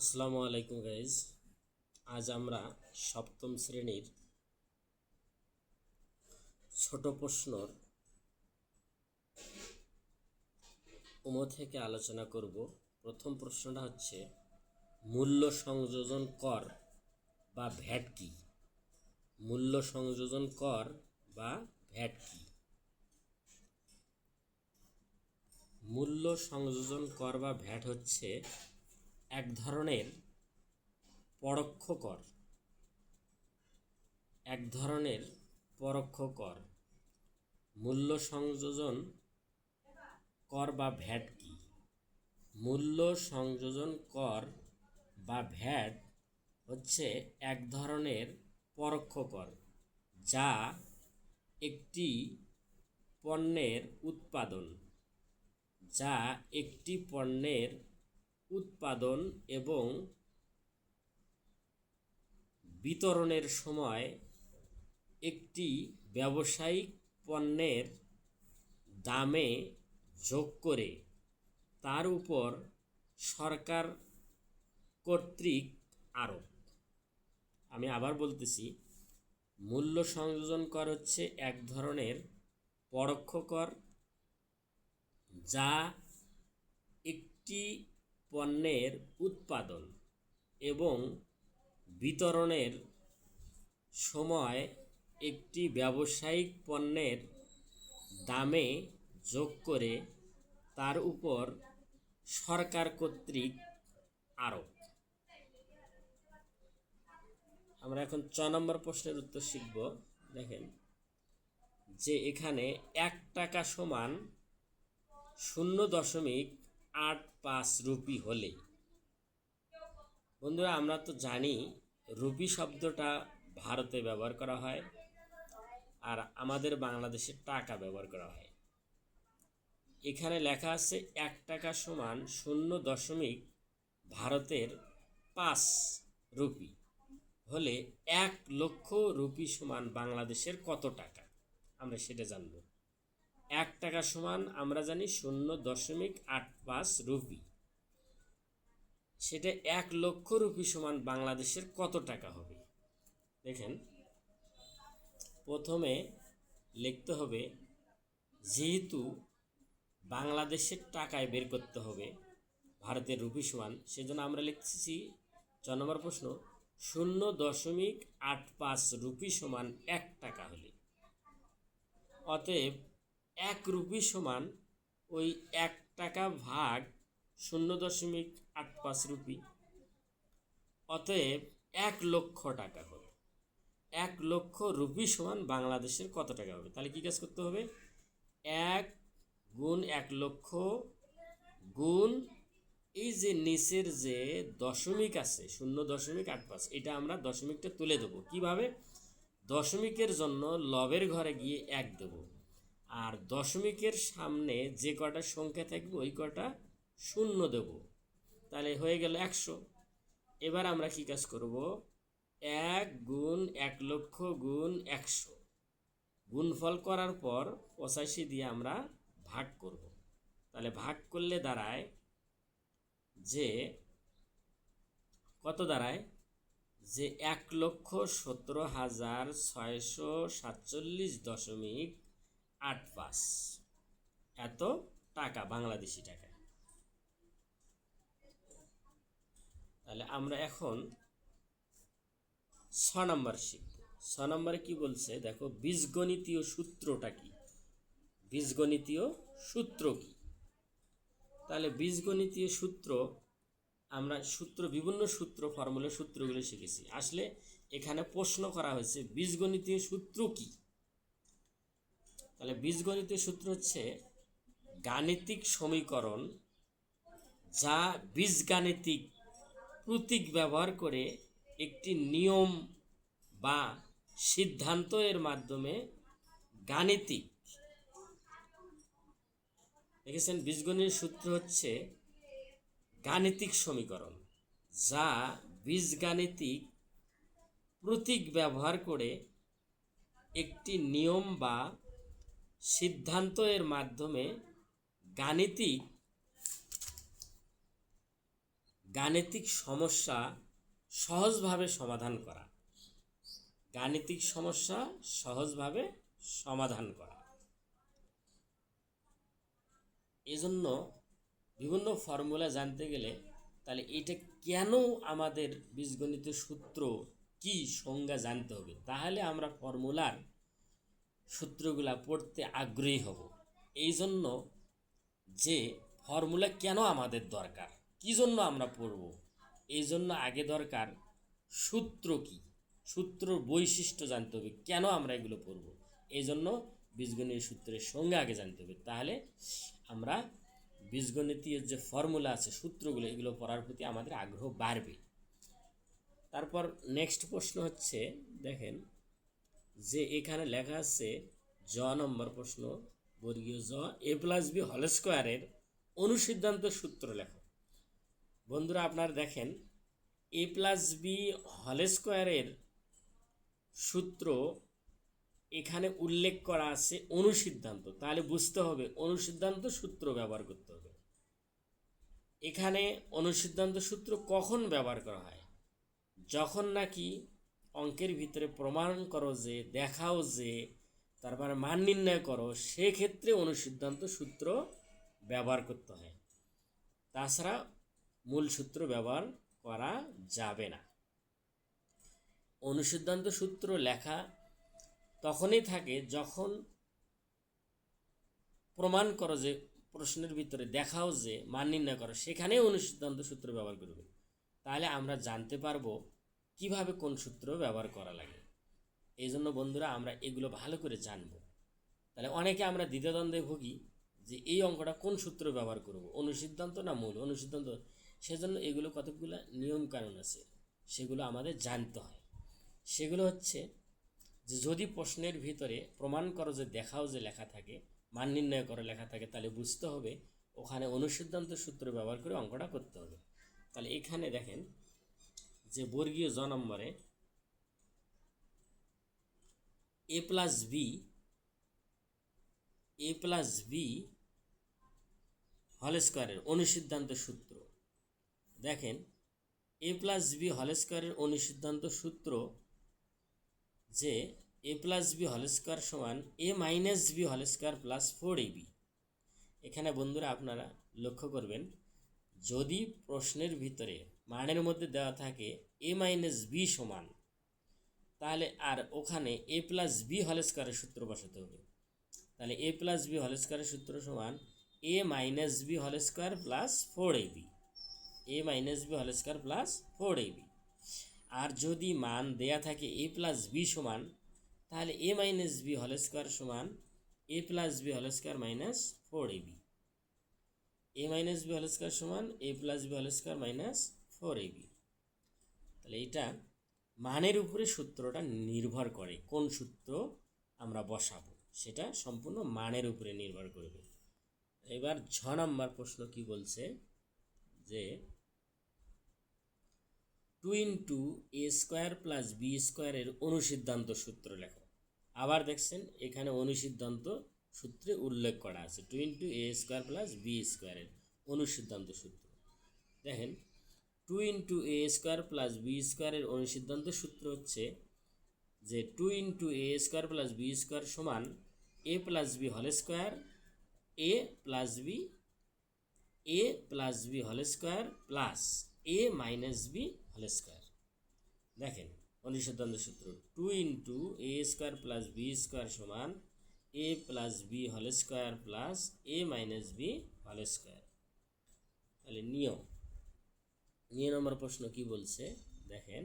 আসসালামু আলাইকুম গাইজ আজ আমরা সপ্তম শ্রেণির ছোট প্রশ্নর উম থেকে আলোচনা করব। প্রথম প্রশ্নটা হচ্ছে, মূল্য সংযোজন কর বা ভ্যাট কি? মূল্য সংযোজন কর বা ভ্যাট কি? মূল্য সংযোজন কর বা ভ্যাট হচ্ছে এক ধরনের পরোক্ষ কর এক ধরনের পরোক্ষ কর মূল্য সংযোজন কর বা ভ্যাট কি? মূল্য সংযোজন কর বা ভ্যাট হচ্ছে এক ধরনের পরোক্ষ কর যা একটি পণ্যের উৎপাদন, যা একটি পণ্যের উৎপাদন এবং বিতরণের সময় একটি ব্যবসায়িক পণ্যের দামে যোগ করে তার উপর সরকার কর্তৃক আরোপ। আমি আবার বলতেছি, মূল্য সংযোজন কর হচ্ছে এক ধরনের পরোক্ষ কর যা একটি পণ্যের উৎপাদন এবং বিতরণের সময় একটি ব্যবসায়িক পণ্যের দামে যোগ করে তার উপর সরকার কর্তৃক আরোপ। আমরা এখন চ নম্বর প্রশ্নের উত্তর শিখব। দেখেন, যে এখানে এক টাকা সমান শূন্য দশমিক আট পাঁচ রুপি হলে বন্ধুরা, আমরা তো জানি রুপি শব্দটা ভারতে ব্যবহার করা হয় আর আমাদের বাংলাদেশে টাকা ব্যবহার করা হয়। এখানে লেখা আছে এক টাকা সমান শূন্য দশমিক ভারতের পাঁচ রুপি হলে এক লক্ষ রুপি সমান বাংলাদেশের কত টাকা? আমরা সেটা জানব। এক টাকা সমান, আমরা জানি শূন্য দশমিক আট পাঁচ রুপি। সেটা এক লক্ষ রুপি সমান বাংলাদেশের কত টাকা হবে? দেখেন, প্রথমে লিখতে হবে, যেহেতু বাংলাদেশের টাকায় বের করতে হবে, ভারতের রুপি সমান, সেজন্য আমরা লিখতেছি, ছ নম্বর প্রশ্ন, শূন্য দশমিক আট পাঁচ রুপি সমান এক টাকা হলে। অতএব এক রুপি সমান ওই এক টাকা ভাগ শূন্য দশমিক আট পাঁচ রুপি। অতএব এক লক্ষ টাকা হবে। এক লক্ষ রুপি সমান বাংলাদেশের কত টাকা হবে? তাহলে কী কাজ করতে হবে? এক গুণ এক লক্ষ গুণ এই যে নিচের যে দশমিক আছে, শূন্য দশমিক আট পাঁচ, এটা আমরা দশমিকটা তুলে দেবো। কীভাবে? দশমিকের জন্য লবের ঘরে গিয়ে এক দেবো। আর দশমিকের সামনে যে কটা সংখ্যা থাকবে, ওই কটা শূন্য দেব। তাহলে হয়ে গেল একশো। এবার আমরা কী কাজ করব? এক গুণ এক লক্ষ গুণ একশো। গুণফল করার পর পঁচাশি দিয়ে আমরা ভাগ করব। তাহলে ভাগ করলে দাঁড়ায় যে, কত দাঁড়ায়? যে এক লক্ষ সতেরো হাজার ছয়শো সাতচল্লিশ দশমিক আট পাঁচ এত টাকা বাংলাদেশি টাকা। তাহলে আমরা এখন ছ নম্বর শিখব। ছ নম্বরে কি বলছে? দেখো, বীজগণিতীয় সূত্রটা কি? বীজগণিতীয় সূত্র কি? তাহলে বীজগণিতীয় সূত্র, আমরা সূত্র, বিভিন্ন সূত্র ফর্মুলা সূত্রগুলো শিখেছি। আসলে এখানে প্রশ্ন করা হয়েছে, বীজগণিতীয় সূত্র কি? তাহলে বীজগণিতীয় সূত্র হচ্ছে গাণিতিক সমীকরণ যা বীজগাণিতিক প্রতীক ব্যবহার করে একটি নিয়ম বা সিদ্ধান্ত এর মাধ্যমে গাণিতিক। দেখেছেন, বীজগণিত সূত্র হচ্ছে গাণিতিক সমীকরণ যা বীজগাণিতিক প্রতীক ব্যবহার করে একটি নিয়ম বা সিদ্ধান্ত এর মাধ্যমে গাণিতিক গাণিতিক সমস্যা সহজভাবে সমাধান করা। গাণিতিক সমস্যা সহজভাবে সমাধান করা। এজন্য বিভিন্ন ফর্মুলা জানতে গেলে তাহলে এটা কেন আমাদের বীজগণিত সূত্র কি সংজ্ঞা জানতে হবে? তাহলে আমরা ফর্মুলার সূত্রগুলা পড়তে আগ্রহী হব। এই জন্য যে ফর্মুলা কেন আমাদের দরকার? কি জন্য আমরা পড়ব? এই জন্য আগে দরকার সূত্র কি? সূত্রর বৈশিষ্ট্য জানতে হবে, কেন আমরা এগুলো পড়ব? এই জন্য বীজগণিত সূত্রের সঙ্গে আগে জানতে হবে। তাহলে আমরা বীজগণিতীয় যে ফর্মুলা আছে, সূত্রগুলো, এগুলো পড়ার প্রতি আমাদের আগ্রহ বাড়বে। তারপর নেক্সট প্রশ্ন হচ্ছে, দেখেন যে এখানে লেখা আছে, জ নম্বর প্রশ্ন, বর্গীয় জ, এ প্লাস বি হল স্কোয়ারের অনুসিদ্ধান্ত সূত্র লেখো। বন্ধুরা, আপনারা দেখেন, এ প্লাস বি হল স্কোয়ারের সূত্র এখানে উল্লেখ করা আছে অনুসিদ্ধান্ত। তাহলে বুঝতে হবে, অনুসিদ্ধান্ত সূত্র ব্যবহার করতে হবে। এখানে অনুসিদ্ধান্ত সূত্র কখন ব্যবহার করা হয়? যখন নাকি অঙ্কের ভিতরে প্রমাণ করো যে, দেখাও যে, তারপরে মান নির্ণয় করো, সেক্ষেত্রে অনুসিদ্ধান্ত সূত্র ব্যবহার করতে হয়। তাছাড়া মূল সূত্র ব্যবহার করা যাবে না। অনুসিদ্ধান্ত সূত্র লেখা তখনই থাকে যখন প্রমাণ করো যে, প্রশ্নের ভিতরে দেখাও যে, মান নির্ণয় করো সেখানে অনুসিদ্ধান্ত সূত্র ব্যবহার করবে। তাহলে আমরা জানতে পারব কীভাবে কোন সূত্র ব্যবহার করা লাগে? এই জন্য বন্ধুরা, আমরা এগুলো ভালো করে জানব। তাহলে অনেকে আমরা দ্বিধাদ্বন্দ্বে ভুগি যে এই অঙ্কটা কোন সূত্র ব্যবহার করব? অনুসিদ্ধান্ত না মূল? অনুসিদ্ধান্ত, সেজন্য এগুলো কতগুলো নিয়ম কানুন আছে, সেগুলো আমাদের জানতে হয়। সেগুলো হচ্ছে যে যদি প্রশ্নের ভিতরে প্রমাণ করো যে দেখাও যে লেখা থাকে, মান নির্ণয় করে লেখা থাকে, তাহলে বুঝতে হবে ওখানে অনুসিদ্ধান্ত সূত্র ব্যবহার করে অঙ্কটা করতে হবে। তাহলে এখানে দেখেন যে বর্গীয় জ নম্বরে A plus B, A plus B whole স্কোয়ারের অনুসিদ্ধান্ত সূত্র। দেখেন, এ প্লাস বি হল স্কোয়ারের অনুসিদ্ধান্ত সূত্র যে A plus B whole square সমান A minus B whole square plus four A B. এখানে বন্ধুরা আপনারা লক্ষ্য করবেন, যদি প্রশ্নের ভিতরে মানের মধ্যে দেওয়া থাকে এ মাইনাস বি সমান। তাহলে আর ওখানে এ প্লাস বি হল স্কোয়ারের সূত্র বসাতে হবে। তাহলে এ প্লাস বি হল স্কোয়ারের সূত্র সমান A minus B whole square plus four A B A minus B whole square plus four A B আর যদি মান দেয়া থাকে এ প্লাস বি সমান, তাহলে A minus B whole square সমান A plus B whole square minus four A B A minus B whole square সমান A plus B whole square minus four B তাহলে এটা মানের উপরে সূত্রটা নির্ভর করে কোন সূত্র আমরা বসাবো, সেটা সম্পূর্ণ মানের উপরে নির্ভর করবে। এবার ছ নম্বর প্রশ্ন কি বলছে? যে two into A square plus B স্কোয়ারের অনুসিদ্ধান্ত সূত্র লেখো। আবার দেখছেন এখানে অনুসিদ্ধান্ত সূত্রে উল্লেখ করা আছে। Two into A square plus B স্কোয়ারের অনুসিদ্ধান্ত সূত্র। দেখেন two into A square plus B স্কোয়ারের অনুসিদ্ধান্ত সূত্র হচ্ছে যে two into A square plus B square সমান A plus B whole square A plus B A plus B whole square plus A minus B whole square দেখেন অনুসিদ্ধান্ত সূত্র two into A square plus B square সমান A plus B whole square plus A minus B whole square তাহলে নিয়ম নিয়ে নম্বর প্রশ্ন কি বলছে? দেখেন,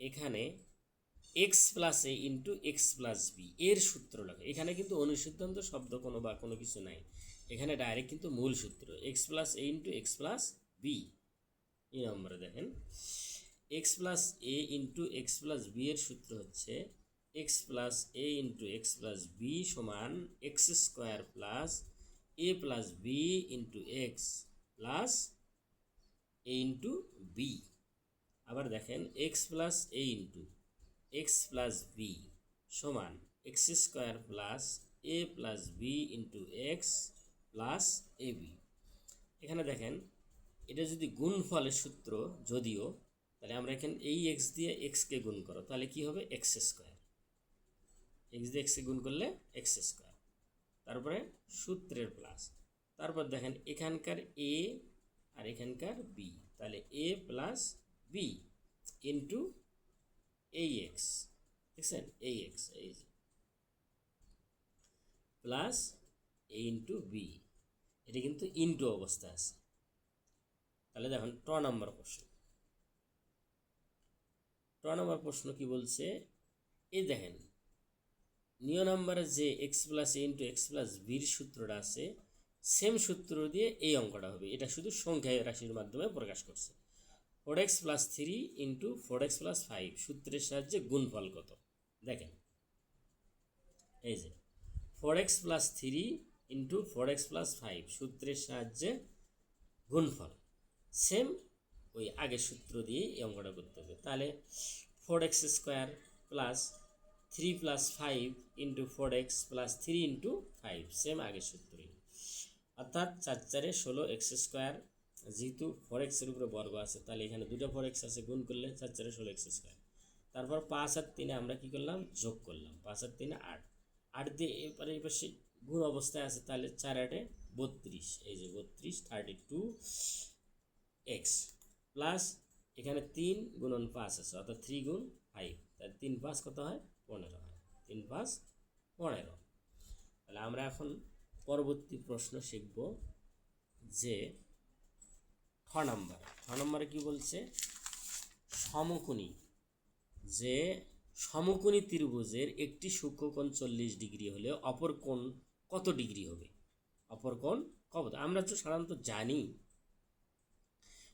এখানে X plus A into X plus B এর সূত্র লেখো। এখানে কিন্তু অনুসিদ্ধান্ত শব্দ কোনো বা কোনো কিছু নাই। এখানে ডাইরেক্ট কিন্তু মূল সূত্র X plus A into X plus B এই নম্বরে দেখেন X plus A into X plus B এর সূত্র হচ্ছে X plus A into X plus B সমান X square plus A plus B into X plus A into B আবার দেখেন X plus A into X plus B সমান X square plus A plus B into X plus A B এখানে দেখেন, এটা যদি গুণফলের সূত্র যদিও, তাহলে আমরা এখানে এই এক্স দিয়ে এক্সকে গুণ করো, তাহলে কি হবে? এক্স স্কোয়ার এক্স দিয়ে এক্সকে গুণ করলে এক্স স্কোয়ার তারপরে সূত্রের প্লাস তারপর দেখেন, এখানকার এ আর এখানকার বি তাহলে এ প্লাস বি ইন্টু এই এক্স দেখছেন? এই এক্স এই যে। প্লাস এ ইন্টু বি এটা কিন্তু ইন্টু অবস্থা আছে। তাহলে দেখুন, ট নাম্বার প্রশ্ন। ট নাম্বার প্রশ্ন কি বলছে? এই দেখেন নিয় নাম্বারে যে X plus A into X plus বির সূত্রটা আছে সেম সূত্র দিয়ে এই অঙ্কটা হবে। এটা শুধু সংখ্যা রাশির মাধ্যমে প্রকাশ করছে। Four X plus three into four X plus five সূত্রের সাহায্যে গুণফল কত? দেখেন। এই যে four X plus three into four X plus five সূত্রের সাহায্যে গুণফল। সেম ওই আগের সূত্র দিয়ে এই অঙ্কটা করতে হবে। তাহলে four X square plus three plus five into four X plus three into five same আগের সূত্রই। অর্থাৎ চার চারে ষোলো এক্স স্কোয়ার, যেহেতু ফোর এক্সের উপরে বর্গ আছে, তাহলে এখানে দুটো ফোর এক্স আছে, গুণ করলে চার চারে ষোলো এক্স স্কোয়ার। তারপর পাঁচ আর তিনে আমরা কি করলাম? যোগ করলাম। পাঁচ আর তিনে আট। আট দিয়ে এরপরে এই পাশে গুণ অবস্থায় আছে, তাহলে চার আটে বত্রিশ। এই যে বত্রিশ থার্টি টু এক্স প্লাস এখানে তিন গুণন পাঁচ আছে, অর্থাৎ থ্রি গুণ ফাইভ তাহলে তিন পাঁচ কত হয়? পনেরো হয়। তিন পাঁচ পনেরো। তাহলে আমরা এখন পরবর্তী প্রশ্ন শিখব যে ঠ নাম্বার। ঠ নাম্বারে কি বলছে? সমকোণী। যে সমকোণী ত্রিভুজের একটি সূক্ষ্মকোণ চল্লিশ ডিগ্রি হলে অপর কোণ কত ডিগ্রি হবে? অপর কোণ কত? আমরা তো সাধারণত জানি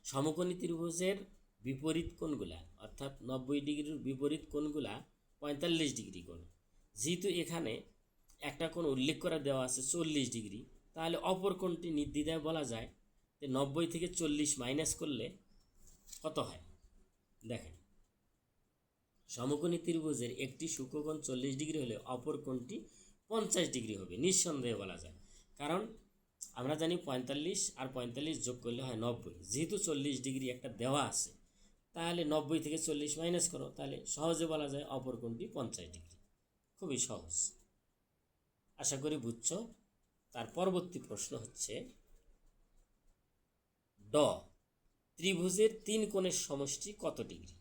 সমকোণী ত্রিভুজের বিপরীত কোণগুলা, অর্থাৎ নব্বই ডিগ্রির বিপরীত কোণগুলা পঁয়তাল্লিশ ডিগ্রি কোণ। যেহেতু এখানে একটা কোণ উল্লেখ করে দেওয়া আছে চল্লিশ ডিগ্রি। তাহলে অপর কোণটি নির্দ্বিধায় বলা যায় যে নব্বই থেকে চল্লিশ মাইনাস করলে কত হয়? দেখেন, সমকোণী ত্রিভুজের একটি সূক্ষ্মকোণ চল্লিশ ডিগ্রি হলে অপর কোণটি পঞ্চাশ ডিগ্রি হবে, নিঃসন্দেহে বলা যায়। কারণ আমরা জানি পঁয়তাল্লিশ আর পঁয়তাল্লিশ যোগ করলে হয় নব্বই। যেহেতু চল্লিশ ডিগ্রি একটা দেওয়া আছে, তাহলে নব্বই থেকে চল্লিশ মাইনাস করো, তাহলে সহজে বলা যায় অপর কোণটি পঞ্চাশ ডিগ্রি। খুবই সহজ। আশা করি বুঝছ। তার পরবর্তী প্রশ্ন হচ্ছে, ড, ত্রিভুজের তিন কোণের সমষ্টি কত ডিগ্রি?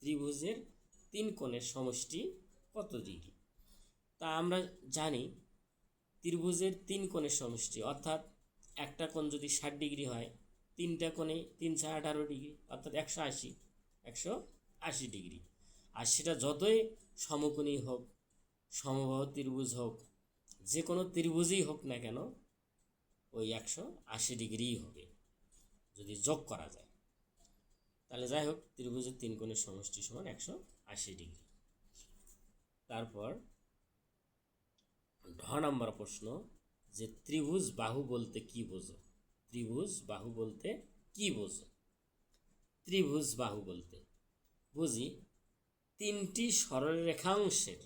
ত্রিভুজের তিন কোণের সমষ্টি কত ডিগ্রি? তা আমরা জানি, ত্রিভুজের তিন কোণের সমষ্টি, অর্থাৎ একটা কোণ যদি ষাট ডিগ্রি হয়, তিনটা কোণে তিন তিনশো আঠারো ডিগ্রি, অর্থাৎ একশো আশি একশো আশি ডিগ্রি। আর সেটা যতই সমকোণী হোক, সমবাহ ত্রিভুজ হোক যে কোনো ত্রিভুজই হোক না কেন, ওই একশো আশি ডিগ্রিই হবে, যদি যোগ করা যায়। তাহলে যাই হোক, ত্রিভুজের তিন কোণের সমষ্টি সমান একশো আশি ডিগ্রি। তারপর ঢ নম্বর প্রশ্ন, যে ত্রিভুজ বাহু বলতে কি বোঝো? ত্রিভুজ বাহু বলতে কি বোঝো? ত্রিভুজ বাহু বলতে, বুঝি, তিনটি সরল রেখাংশের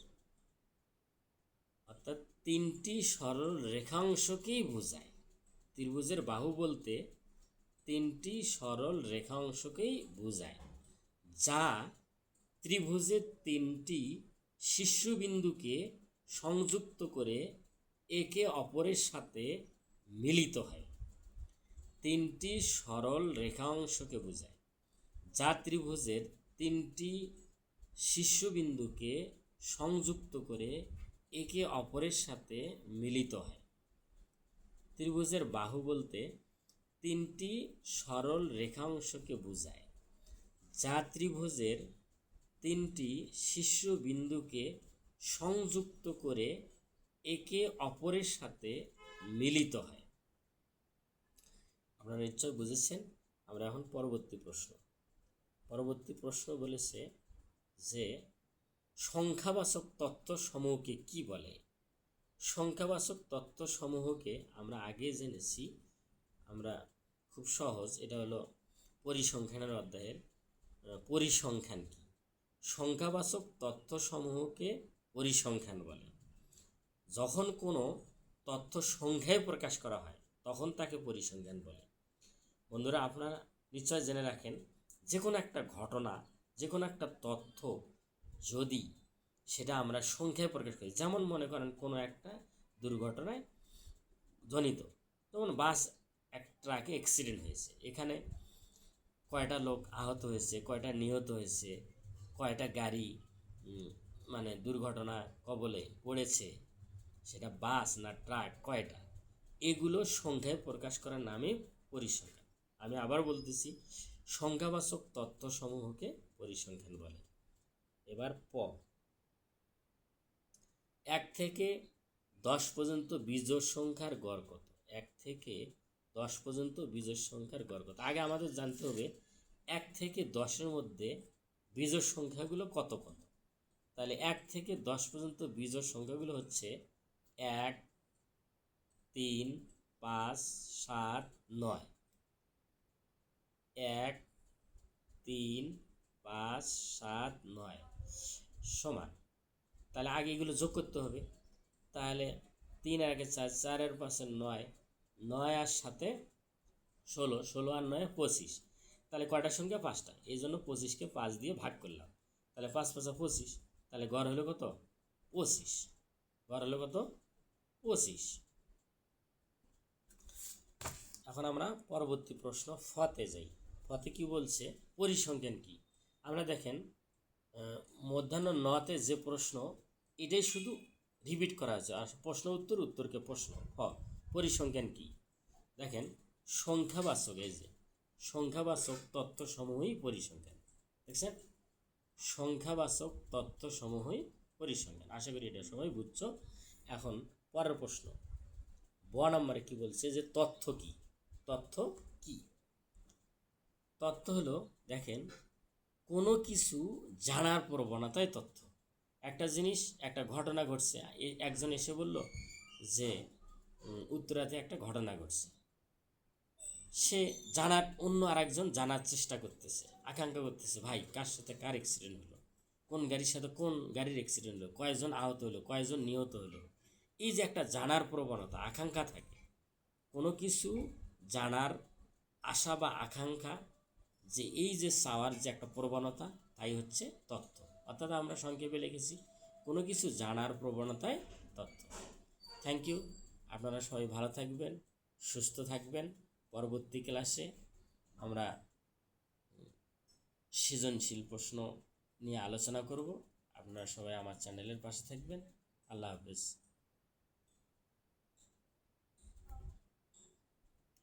অর্থাৎ তিনটি সরল রেখাংশকেই বোঝায়। ত্রিভুজের বাহু বলতে তিনটি সরল রেখাংশকেই বোঝায়, যা ত্রিভুজের তিনটি শীর্ষবিন্দুকে সংযুক্ত করে একে অপরের সাথে মিলিত হয়। তিনটি সরল রেখাংশকে বোঝায়, যা ত্রিভুজের তিনটি শীর্ষবিন্দুকে সংযুক্ত করে একে অপরের সাথে মিলিত হয়। ত্রিভুজের বাহু বলতে তিনটি সরল রেখাংশকে বোঝায়, যা ত্রিভুজের তিনটি শীর্ষবিন্দুকে সংযুক্ত করে একে অপরের সাথে মিলিত হয়। আপনারা নিশ্চয় বুঝেছেন, আমরা এখন পরবর্তী প্রশ্ন। পরবর্তী প্রশ্ন বলেছে যে সংখ্যাবাচক তত্ত্ব সমূহকে কি বলে? সংখ্যাবাচক তত্ত্ব সমূহকে আমরা আগে জেনেছি, আমরা খুব সহজ, এটা হলো পরিসংখ্যানের অধ্যায়ের পরিসংখ্যান কি? সংখ্যাবাচক তথ্য সমূহকে পরিসংখ্যান বলে। যখন কোনো তথ্য সংখ্যায় প্রকাশ করা হয়, তখন তাকে পরিসংখ্যান বলে। বন্ধুরা, আপনারা নিশ্চয় জেনে রাখেন যে কোনো একটা ঘটনা যে কোনো একটা তথ্য যদি সেটা আমরা সংখ্যায় প্রকাশ করি, যেমন মনে করেন কোনো একটা দুর্ঘটনায় ধ্বনিত যেমন বাস এক ট্রাকে অ্যাক্সিডেন্ট হয়েছে। এখানে কয়টা লোক আহত হয়েছে, কয়টা নিহত হয়েছে, কয়টা গাড়ি মানে দুর্ঘটনা কবলে পড়েছে, সেটা বাস না ট্রাক কয়টা? এগুলো সংখ্যায় প্রকাশ করার নামে পরিসংখ্যান। আমি আবার বলতেছি, সংখ্যাবাচক তথ্যসমূহকে পরিসংখ্যান বলে। এবার প। এক থেকে দশ পর্যন্ত বিজোড় সংখ্যার গড় কত? এক থেকে দশ পর্যন্ত বিজোড় সংখ্যার গড় কত? আগে আমাদের জানতে হবে, এক থেকে দশের মধ্যে বিজোড় সংখ্যাগুলো কত কত? তাহলে এক থেকে দশ পর্যন্ত বিজোড় সংখ্যাগুলো হচ্ছে এক, তিন, পাঁচ, সাত, নয়। এক, তিন, পাঁচ, সাত, নয়। সমান। তাহলে আগে এগুলো যোগ করতে হবে। তাহলে তিন আর একে চার চারের পাশে নয় নয় আর সাথে ষোলো ষোলো আর নয়, পঁচিশ। তাহলে কয়টার সঙ্গে পাঁচটা। এই জন্য পঁচিশকে পাঁচ দিয়ে ভাগ করলাম। তাহলে পাঁচ, পাঁচা পঁচিশ, তাহলে গড় হলো কত? পঁচিশ। গড় হলো কত? পঁচিশ। এখন আমরা পরবর্তী প্রশ্ন ফতে যাই। ফতে কি বলছে? পরিসংখ্যান কি? আমরা দেখেন মধ্যাহ্ন নতে যে প্রশ্ন, এটাই শুধু রিপিট করা আছে আর প্রশ্ন উত্তর, উত্তরকে প্রশ্ন। হ, পরিসংখ্যান কি? দেখেন, সংখ্যাবাচক, এই যে, সংখ্যাবাচক তথ্যসমূহই পরিসংখ্যান। দেখছেন? সংখ্যাবাচক তথ্যসমূহই পরিসংখ্যান। আশা করি এটা সবাই বুঝছ। এখন পরের প্রশ্ন। ব নম্বরে কি বলছে যে তথ্য কি? তথ্য কি? তথ্য হলো, দেখেন কোনো কিছু জানার প্রবণতাই তথ্য। একটা জিনিস, একটা ঘটনা ঘটছে। একজন এসে বলল যে উত্তরাতে একটা ঘটনা ঘটছে। সে জানার, অন্য আরেকজন জানার চেষ্টা করতেছে, আকাঙ্ক্ষা করতেছে, ভাই, কার সাথে কার অ্যাক্সিডেন্ট হলো? কোন গাড়ির সাথে কোন গাড়ির অ্যাক্সিডেন্ট হলো? কয়জন আহত হলো? কয়জন নিহত হলো? এই যে একটা জানার প্রবণতা, আকাঙ্ক্ষা থাকে। কোনো কিছু জানার আশা বা আকাঙ্ক্ষা যে এই যে চাওয়ার যে একটা প্রবণতা, তাই হচ্ছে তথ্য অর্থাৎ আমরা সংক্ষেপে লিখেছি, কোনো কিছু জানার প্রবণতাই তথ্য থ্যাংক ইউ আপনারা সবাই ভালো থাকবেন, সুস্থ থাকবেন। পরবর্তী ক্লাসে আমরা সৃজনশীল প্রশ্ন নিয়ে আলোচনা করব। আপনারা সবাই আমার চ্যানেলের পাশে থাকবেন। আল্লাহ হাফেজ।